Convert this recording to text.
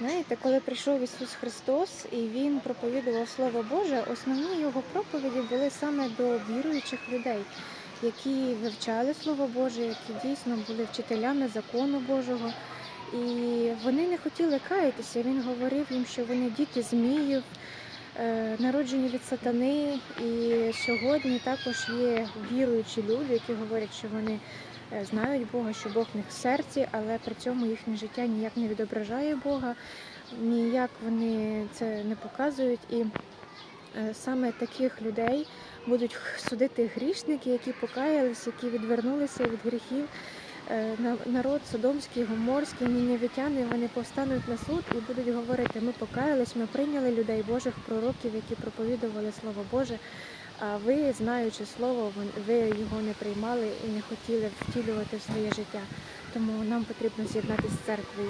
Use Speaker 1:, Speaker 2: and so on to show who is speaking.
Speaker 1: Знаєте, коли прийшов Ісус Христос і Він проповідував Слово Боже, основні його проповіді були саме до віруючих людей, які вивчали Слово Боже, які дійсно були вчителями закону Божого. І вони не хотіли каятися. Він говорив їм, що вони діти зміїв, народжені від сатани. І сьогодні також є віруючі люди, які говорять, що вони е, знають Бога, що Бог в них в серці, але при цьому їхнє життя ніяк не відображає Бога, ніяк вони це не показують. І е, саме таких людей будуть судити грішники, які покаялись, які відвернулися від гріхів. Е, на- Народ Содомський, Гоморський, нінєвітяни, вони повстануть на суд і будуть говорити: ми покаялись, ми прийняли людей Божих пророків, які проповідували Слово Боже. А ви, знаючи слово, ви його не приймали і не хотіли втілювати в своє життя. Тому нам потрібно з'єднатися з церквою.